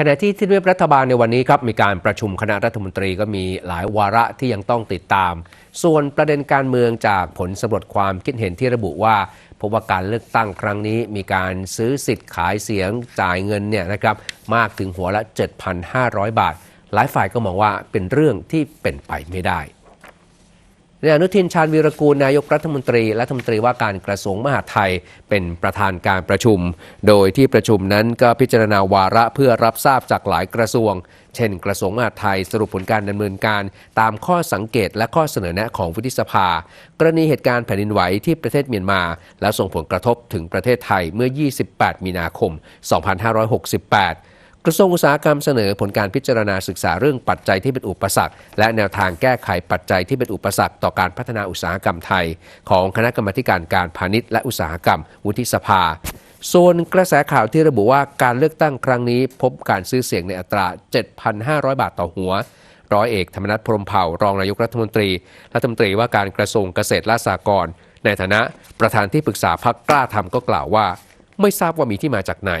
ขณะที่ที่เรียบรัฐบาลในวันนี้ครับมีการประชุมคณะรัฐมนตรีก็มีหลายวาระที่ยังต้องติดตาม ส่วนประเด็นการเมืองจากผลสำรวจความคิดเห็นที่ระบุว่าพบว่าการเลือกตั้งครั้งนี้มีการซื้อสิทธิ์ขายเสียงจ่ายเงินเนี่ยนะครับมากถึงหัวละ 7,500 บาท หลายฝ่ายก็มองว่าเป็นเรื่องที่เป็นไปไม่ได้ นายอนุทินชาญวีรกูลนายกรัฐมนตรีและรัฐมนตรีว่าการกระทรวงมหาดไทยเป็นประธานการประชุม โดยที่ประชุมนั้นก็พิจารณาวาระเพื่อรับทราบจากหลายกระทรวง เช่น กระทรวงมหาดไทยสรุปผลการดำเนินการ ตามข้อสังเกตและข้อเสนอแนะของวุฒิสภา กรณีเหตุการณ์แผ่นดินไหวที่ประเทศเมียนมา และส่งผลกระทบถึงประเทศไทยเมื่อ 28 มีนาคม 2568 กระทรวงอุตสาหกรรมเสนอผลการพิจารณาศึกษาเรื่องปัจจัยที่เป็นอุปสรรค และแนวทางแก้ไขปัจจัยที่เป็นอุปสรรคต่อการพัฒนาอุตสาหกรรมไทย ของคณะกรรมการการพาณิชย์และอุตสาหกรรม วุฒิสภาส่วนกระแสข่าวที่ระบุว่าการเลือกตั้งครั้งนี้ พบการซื้อเสียงในอัตรา 7,500 บาทต่อหัว ร้อยเอกธรรมนัฐพรหมเผ่ารองนายกรัฐมนตรี รัฐมนตรีว่าการกระทรวงเกษตรและสหกรณ์ในฐานะประธานที่ปรึกษาพักกล้าทำก็กล่าวว่า ไม่ทราบว่ามีที่มาจากไหน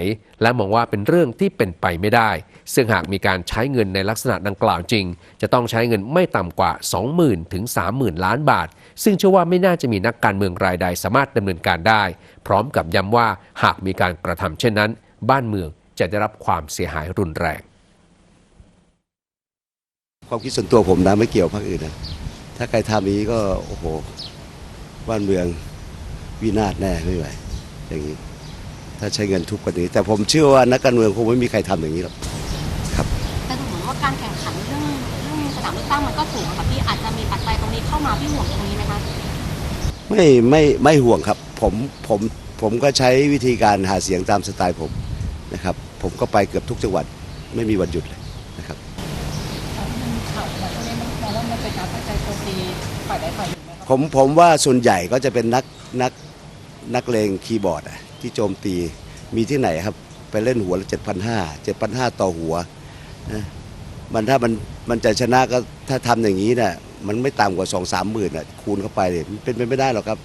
และมองว่าเป็นเรื่องที่เป็นไปไม่ได้ ซึ่งหากมีการใช้เงินในลักษณะดังกล่าวจริง จะต้องใช้เงินไม่ต่ำกว่า 20,000ถึง30,000 ล้านบาท ซึ่งเชื่อว่าไม่น่าจะมีนักการเมืองรายใดสามารถดำเนินการได้ พร้อมกับย้ำว่าหากมีการกระทำเช่นนั้น บ้านเมืองจะได้รับความเสียหายรุนแรงความคิดส่วนตัวผมนะไม่เกี่ยวพรรคอื่นนะถ้าใครทำนี้ก็โอ้โหบ้านเมืองวินาศแน่ไม่ไหวอย่างนี้ ถ้าใช้เงินทุบกันอย่างนี้ แต่ผมเชื่อว่านักการเมืองคงไม่มีใครทำอย่างนี้หรอกครับแต่ดูเหมือนว่าการแข่งขันเรื่องเรื่องสนามเลือกตั้งมันก็สูงอะค่ะพี่อาจจะมีปัจจัยตรงนี้เข้ามาพี่ห่วงตรงนี้ไหมคะไม่ไม่ไม่ห่วงครับผมผมผมก็ใช้วิธีการหาเสียงตามสไตล์ผมนะครับ ผมก็ไปเกือบทุกจังหวัดไม่มีวันหยุดเลยนะครับข่าวออกมาช่วงนี้มันมองว่ามันเป็นการตั้งใจโจมตีฝ่ายใดฝ่ายหนึ่งไหมครับผมผมว่าส่วนใหญ่ก็จะเป็นนักนักนักเลงคีย์บอร์ดอะ ที่โจมตีมีที่ไหนครับ ไปเล่นหัวละเจ็ดพันห้าเจ็ดพันห้าต่อหัวนะมันถ้ามันมันจะชนะก็ถ้าทำอย่างนี้นะ่ะมันไม่ต่ำกว่าสองสามหมื่นอะคูณเข้าไปเลยมันเป็นไปไม่ได้หรอกครับ